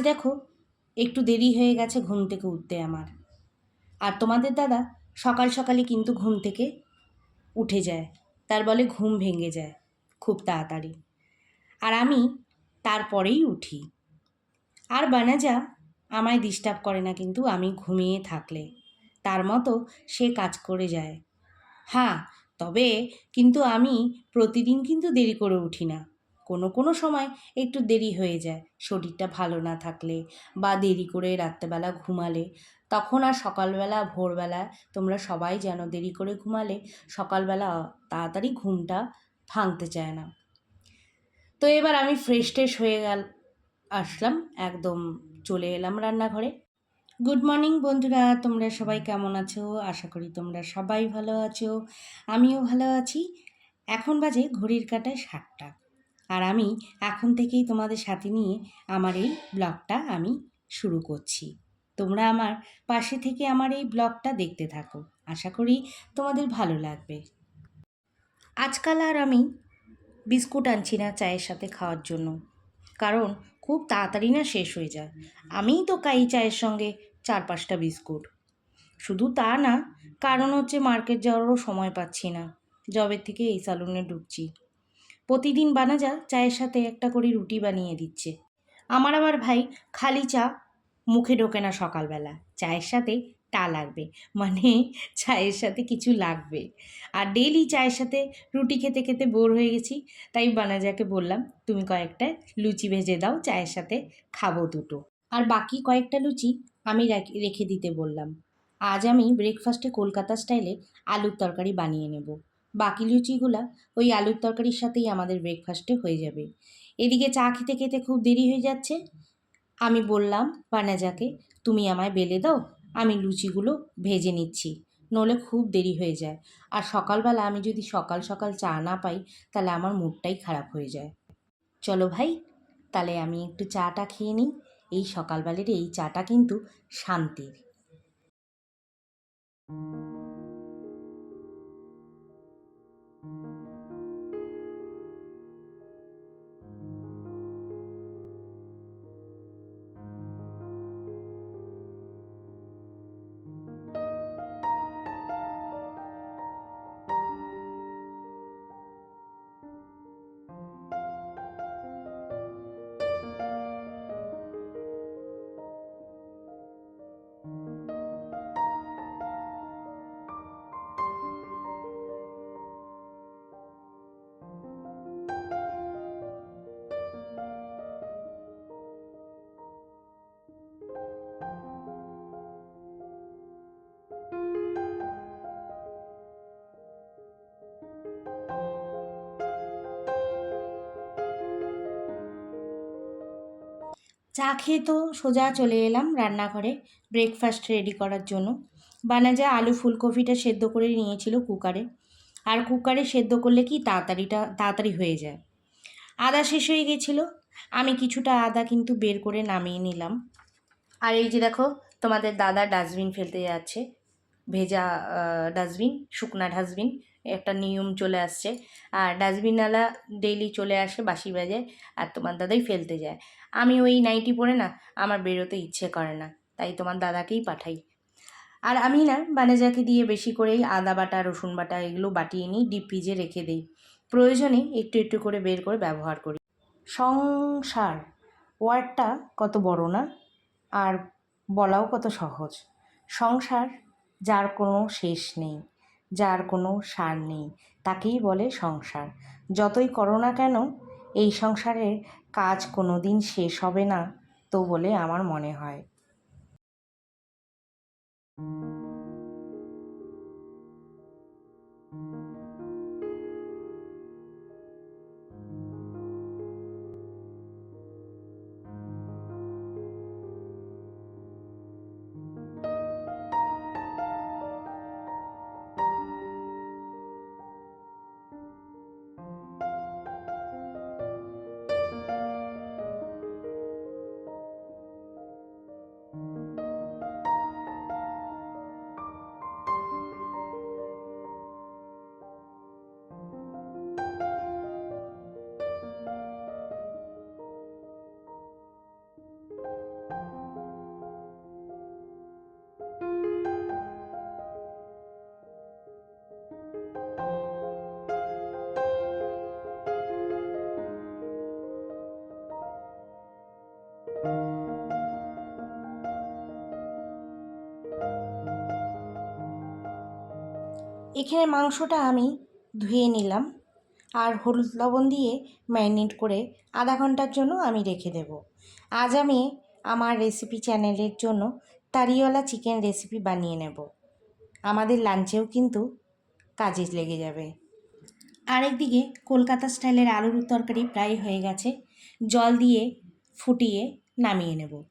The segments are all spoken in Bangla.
দেখো, একটু দেরি হয়ে গেছে ঘুম থেকে উঠতে আমার। আর তোমাদের দাদা সকাল সকালে কিন্তু ঘুম থেকে উঠে যায়, তার বলে ঘুম ভেঙে যায় খুব তাড়াতাড়ি। আর আমি তারপরেই উঠি। আর বানাজা আমায় ডিস্টার্ব করে না কিন্তু আমি ঘুমিয়ে থাকলে, তার মতো সে কাজ করে যায়। হ্যাঁ তবে কিন্তু আমি প্রতিদিন কিন্তু দেরি করে উঠি না। কোনো কোনো সময় একটু দেরি হয়ে যায় শরীরটা ভালো না থাকলে বা দেরি করে রাত্রেবেলা ঘুমালে। তখন আর সকালবেলা, ভোরবেলা তোমরা সবাই যেন দেরি করে ঘুমালে, সকালবেলা তাড়াতাড়ি ঘুমটা ভাঙতে চায় না। তো এবার আমি ফ্রেশ ট্রেশ হয়ে গেল, আসলাম, একদম চলে এলাম রান্নাঘরে। গুড মর্নিং বন্ধুরা, তোমরা সবাই কেমন আছো? আশা করি তোমরা সবাই ভালো আছো, আমিও ভালো আছি। এখন বাজে ঘড়ির কাটায় সাতটা। আর আমি এখন থেকেই তোমাদের সাথে নিয়ে আমার এই ব্লগটা আমি শুরু করছি। তোমরা আমার পাশে থেকে আমার এই ব্লগটা দেখতে থাকো। আশা করি তোমাদের ভালো লাগবে। আজকাল আর আমি বিস্কুট আনছি না চায়ের সাথে খাওয়ার জন্য। কারণ খুব তাড়াতাড়ি না শেষ হয়ে যায়। আমিই তো খাই চায়ের সঙ্গে চার পাঁচটা বিস্কুট। শুধু তা না, কারণ হচ্ছে মার্কেট যাওয়ারও সময় পাচ্ছি না। জবের থেকে এই সালুনে ঢুকছি। প্রতিদিন বানাজা চায়ের সাথে একটা করে রুটি বানিয়ে দিচ্ছে। আমার আবার ভাই খালি চা মুখে ঢোকে না সকালবেলা। চায়ের সাথে টা লাগবে। মানে চায়ের সাথে কিছু লাগবে। আর ডেইলি চায়ের সাথে রুটি খেতে খেতে বোর হয়ে গেছি। তাই বানাজাকে বললাম, তুমি কয়েকটা লুচি ভেজে দাও, চায়ের সাথে খাব দুটো। আর বাকি কয়েকটা লুচি আমি রাখ- রেখে দিতে বললাম। আজ আমি ব্রেকফাস্টে কলকাতা স্টাইলে আলুর তরকারি বানিয়ে নেব। বাকি লুচিগুলা ওই আলুর তরকারির সাথেই আমাদের ব্রেকফাস্টে হয়ে যাবে। এদিকে চা খেতে খেতে খুব দেরি হয়ে যাচ্ছে। আমি বললাম, বানাজাকে, তুমি আমায় বেলে দাও, আমি লুচিগুলো ভেজে নিচ্ছি। নলে খুব দেরি হয়ে যায়। আর সকালবেলা আমি যদি সকাল সকাল চা না পাই, তাহলে আমার মুডটাই খারাপ হয়ে যায়। চলো ভাই, তাহলে আমি একটু চাটা খেয়ে নিই। এই সকালবেলার এই চাটা কিন্তু শান্তির। চা খেয়ে তো সোজা চলে এলাম রান্নাঘরে ব্রেকফাস্ট রেডি করার জন্য। বানাজা আলু ফুলকপিটা সেদ্ধ করে নিয়েছিল কুকারে। আর কুকারে সেদ্ধ করলে কি তাড়াতাড়িটা, তাড়াতাড়ি হয়ে যায়। আদা শেষ হয়ে গেছিল। আমি কিছুটা আদা কিন্তু বের করে নামিয়ে নিলাম। আর এই যে দেখো, তোমাদের দাদা ডাস্টবিন ফেলতে যাচ্ছে। ভেজা ডাস্টবিন, শুকনা ডাস্টবিন। একটা নিয়ম চলে আসছে। আর ডাস্টবিনওয়ালা ডেইলি চলে আসে বাসি বাজায় আর তোমার দাদাই ফেলতে যায়। আমি ওই নাইটি পরে না, আমার বেরোতে ইচ্ছে করে না, তাই তোমার দাদাকেই পাঠাই। আর আমি না বানেজাকে দিয়ে বেশি করেই আদা বাটা, রসুন বাটা এগুলো বাটিয়ে নিই ডিপ ফ্রিজে রেখে দিই। প্রয়োজনে একটু একটু করে বের করে ব্যবহার করি। সংসার ওয়ার্ডটা কত বড় না, আর বলাও কত সহজ। সংসার, যার কোনো শেষ নেই। যার কোনো সার নেই, তাকেই বলে সংসার। যতই করো না কেন, এই সংসারের কাজ কোনো দিন শেষ হবে না, তো বলে আমার মনে হয়। এখানে মাংসটা আমি ধুয়ে নিলাম আর হলুদ লবণ দিয়ে ম্যারিনেট করে আধা ঘণ্টার জন্য আমি রেখে দেব। আজ আমি আমার রেসিপি চ্যানেলের জন্য তারিওয়ালা চিকেন রেসিপি বানিয়ে নেব। আমাদের লাঞ্চেও কিন্তু কাজে লেগে যাবে। আরেকদিকে কলকাতা স্টাইলের আলুর তরকারি প্রায় হয়ে গেছে। জল দিয়ে ফুটিয়ে নামিয়ে নেব।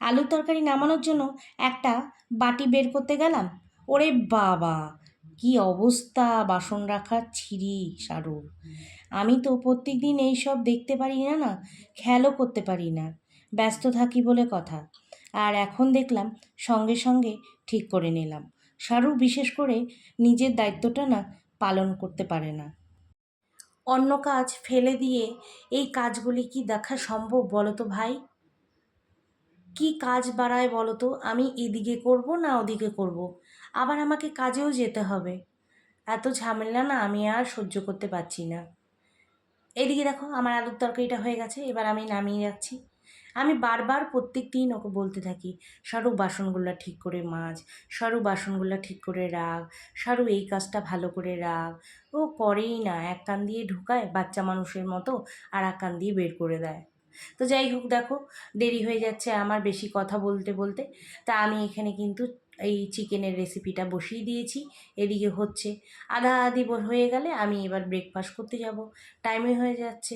আলুর তরকারি নামানোর জন্য একটা বাটি বের করতে গেলাম। ওরে বাবা! কি অবস্থা বাসন রাখার ছিঁড়ি সারু আমি তো প্রত্যেক দিন এইসব দেখতে পারি না না খেয়ালও করতে পারি না। ব্যস্ত থাকি বলে কথা। আর এখন দেখলাম সঙ্গে সঙ্গে ঠিক করে নিলাম। সারু বিশেষ করে নিজের দায়িত্বটা না পালন করতে পারে না। অন্য কাজ ফেলে দিয়ে এই কাজগুলি কি দেখা সম্ভব বলো তো ভাই? কি কাজ বাড়ায় বলো তো আমি এদিকে করব না ওদিকে করব? আবার আমাকে কাজেও যেতে হবে। এত ঝামেলা না আমি আর সহ্য করতে পারছি না। এদিকে দেখো আমার আলুর তরকারিটা হয়ে গেছে, এবার আমি নামিয়ে রাখছি। আমি বারবার প্রত্যেক দিন ওকে বলতে থাকি, সারু, বাসনগুলো ঠিক করে মাজ, সারু, বাসনগুলো ঠিক করে রাখ, সারু, এই কাজটা ভালো করে রাখ। ও করেই না, এক কান দিয়ে ঢুকায় বাচ্চা মানুষের মতো আর এক কান দিয়ে বের করে দেয়। তো যাই হোক দেখো, দেরি হয়ে যাচ্ছে আমার বেশি কথা বলতে বলতে। তা আমি এখানে কিন্তু এই চিকেনের রেসিপিটা বসিয়ে দিয়েছি। এদিকে হচ্ছে আধা আধি হয়ে গেলে আমি এবার ব্রেকফাস্ট করতে যাব। টাইমে হয়ে যাচ্ছে।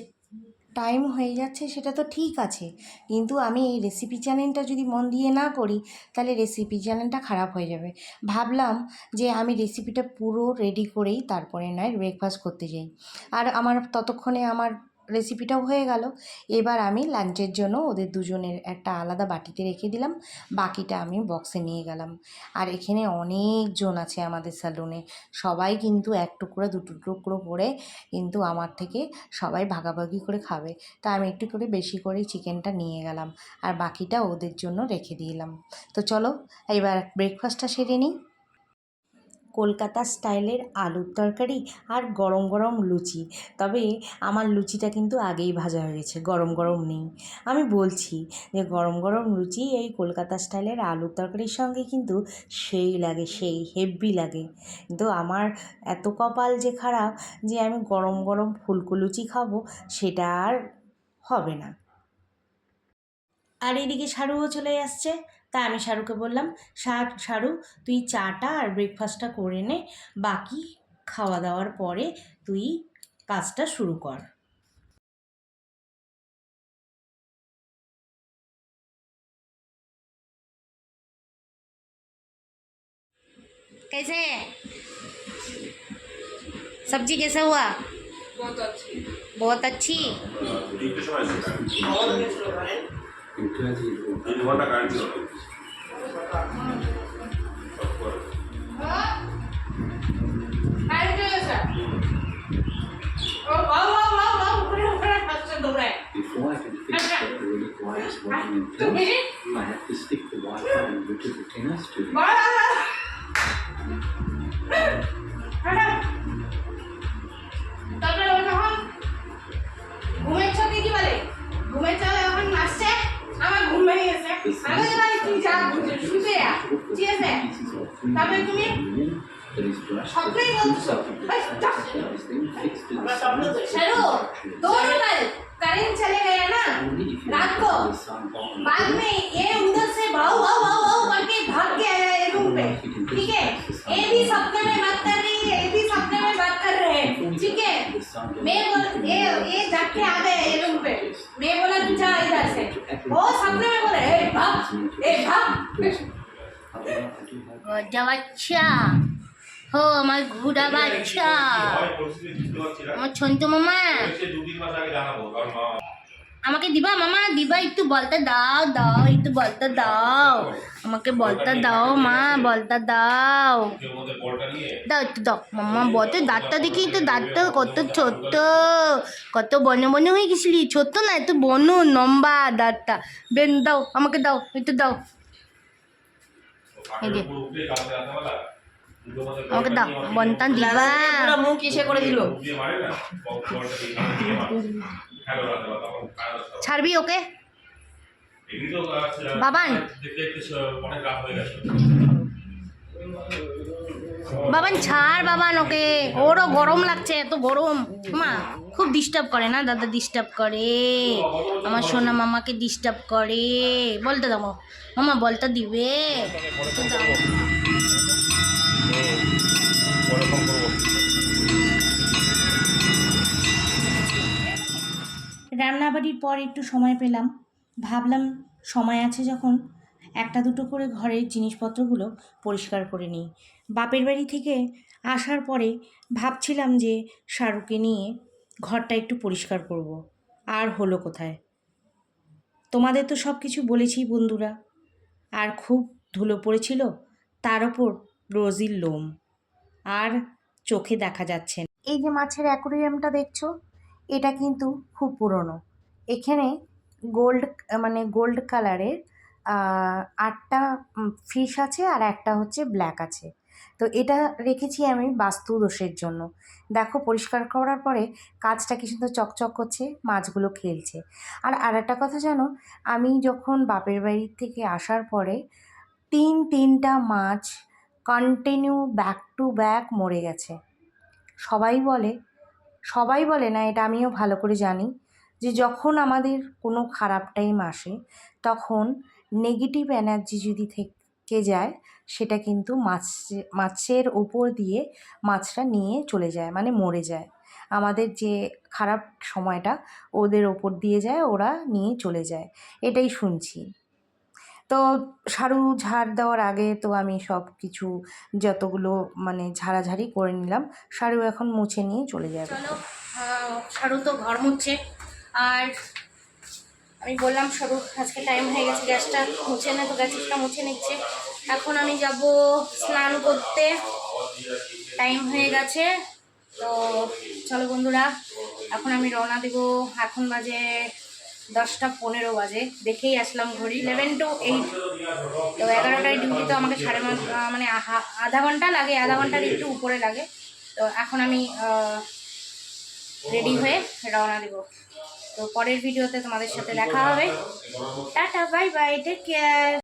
টাইম হয়ে যাচ্ছে, সেটা তো ঠিক আছে। কিন্তু আমি এই রেসিপি চ্যানেলটা যদি মন দিয়ে না করি, তাহলে রেসিপি চ্যানেলটা খারাপ হয়ে যাবে। ভাবলাম যে আমি রেসিপিটা পুরো রেডি করেই তারপরে নয় ব্রেকফাস্ট করতে যাই। আর আমার ততক্ষণে আমার রেসিপিটাও হয়ে গেল। এবার আমি লাঞ্চের জন্য ওদের দুজনের একটা আলাদা বাটিতে রেখে দিলাম। বাকিটা আমি বক্সে নিয়ে গেলাম। আর এখানে অনেকজন আছে আমাদের স্যালুনে সবাই কিন্তু এক টুকরো, দু টুকরো করে কিন্তু আমার থেকে সবাই ভাগাভাগি করে খাবে। তা আমি একটু করে বেশি করে চিকেনটা নিয়ে গেলাম। আর বাকিটা ওদের জন্য রেখে দিলাম। তো চলো এবার ব্রেকফাস্টটা সেরে নিই। কলকাতা স্টাইলের আলুর তরকারি আর গরম গরম লুচি। তবে আমার লুচিটা কিন্তু আগেই ভাজা হয়ে গেছে, গরম গরম নেই। আমি বলছি যে গরম গরম লুচি এই কলকাতা স্টাইলের আলুর তরকারির সঙ্গে কিন্তু সেই লাগে, সেই হেভি লাগে। কিন্তু আমার এত কপাল যে খারাপ যে আমি গরম গরম ফুলকো লুচি খাব, সেটা আর হবে না। আর এদিকে সারুও চলে আসছে। তা আমি সারুকে বললাম সার সারু তুই চাটা আর ব্রেকফাস্টটা করে নে বাকি খাওয়া দাওয়ার পরে তুই কাজটা শুরু কর कैसे है सब्जी कैसा हुआ बहुत अच्छी बहुत अच्छी তিন ঘন্টা কারেন্ট ছিল কারেন্ট চলে গেছে ও বাউ বাউ বাউ বাউ উপরে উপরে হাসছে দৌড়ায় Before I can fix what really requires working in Two place, minutes. I have to stick the Wi-Fi and Bluetooth antennas to the তো शेरो दोनों कल करंट चले गया ना रात को. बाद में ये उधर से भाव भाव भाव भाव करके भाग के आया ये रूम पे। ठीक है? ये भी सपने में बात कर रही है ये भी सपने में बात कर रहे हैं। ठीक है? मैं बोल ये ये जाग के आ गए ये रूम पे। मैं बोला तू जा इधर से। वो सपने में बोले ए भाग ए भाग। মজা বাচ্চা। হো, আমার ঘুরা বাচ্চা। আমার ছন্তু মামা। আমাকে দিবা মামা? দিবা, একটু বলতে দাও দাও, একটু বলতে দাও। আমাকে বলতে দাও, মা বলতে দাও। দাও, একটু দাও। মামা, বলতে, দাঁতটা দেখি, তো দাঁতটা কত ছোট্ট। কত বন বন হয়ে গেছিলি। ছোট্ট না, এত বন, লম্বা দাঁতটা। বেন, দাও, আমাকে দাও, একটু দাও। এই যে। আমাকে দাও বনটা দিবা। মুখ কিসে করে দিল। মুখ দিয়ে মারে বাবান, ছাড় বাবান ওকে। ওরও গরম লাগছে, এত গরম। মা, খুব ডিস্টার্ব করে না দাদা ডিস্টার্ব করে। আমার সোনা মামাকে ডিস্টার্ব করে। বলতে দাও, মামা বলতে দিবে। রান্নাবাড়ির পর একটু সময় পেলাম। ভাবলাম, সময় আছে যখন। একটা দুটো করে ঘরের জিনিসপত্রগুলো পরিষ্কার করে নিই। বাপের বাড়ি থেকে আসার পরে ভাবছিলাম যে শাহরুখকে নিয়ে ঘরটা একটু পরিষ্কার করব। আর হলো কোথায়? তোমাদের তো সব কিছু বলেছি বন্ধুরা। আর খুব ধুলো পড়েছিল, তার ওপর রোজির লোম। আর চোখে দেখা যাচ্ছে। এই যে মাছের অ্যাকোরিয়ামটা দেখছ, এটা কিন্তু খুব পুরনো। এখানে গোল্ড মানে গোল্ড কালারের আটটা ফিশ আছে আর একটা হচ্ছে ব্ল্যাক আছে। তো এটা রেখেছি আমি বাস্তু দোষের জন্য। দেখো, পরিষ্কার করার পরে কাজটা কি সুন্দর চকচক করছে, মাছগুলো খেলছে। আর আর একটা কথা জানো, আমি যখন বাপের বাড়ি থেকে আসার পরে তিন, তিনটা মাছ কন্টিনিউ ব্যাক টু ব্যাক মরে গেছে। সবাই বলে সবাই বলে না, এটা আমিও ভালো করে জানি, যে যখন আমাদের কোনো খারাপ টাইম আসে, তখন নেগেটিভ এনার্জি যদি থেকে যায়, সেটা কিন্তু মাছ, মাছের ওপর দিয়ে মাছটা নিয়ে চলে যায় মানে মরে যায়। আমাদের যে খারাপ সময়টা, ওদের ওপর দিয়ে যায়, ওরা নিয়ে চলে যায়। এটাই শুনছি। তো সারু ঝাড় দেওয়ার আগে তো আমি সব কিছু যতগুলো মানে ঝাড়াঝাড়ি করে নিলাম, সারু এখন মুছে নিয়ে চলে যাবে। সারু তো ঘর মুছছে আর আমি বললাম, সারু, আজকে টাইম হয়ে গেছে, গ্যাসটা মুছে নে তো গ্যাসটা মুছে নিচ্ছে। এখন আমি যাব স্নান করতে। টাইম হয়ে গেছে, তো চলো বন্ধুরা, এখন আমি রওনা দেবো। এখন বাজে দশটা পনেরো বাজে, দেখেই আসলাম ঘড়ি। ইলেভেন টু এইট তো এগারোটায় ডিউটি তো আমাকে সাড়ে মানে আধা ঘণ্টা লাগে, আধা ঘণ্টার একটু উপরে লাগে। তো এখন আমি রেডি হয়ে রওনা দেব। তো পরের ভিডিওতে তোমাদের সাথে দেখা হবে। Tata bye bye take care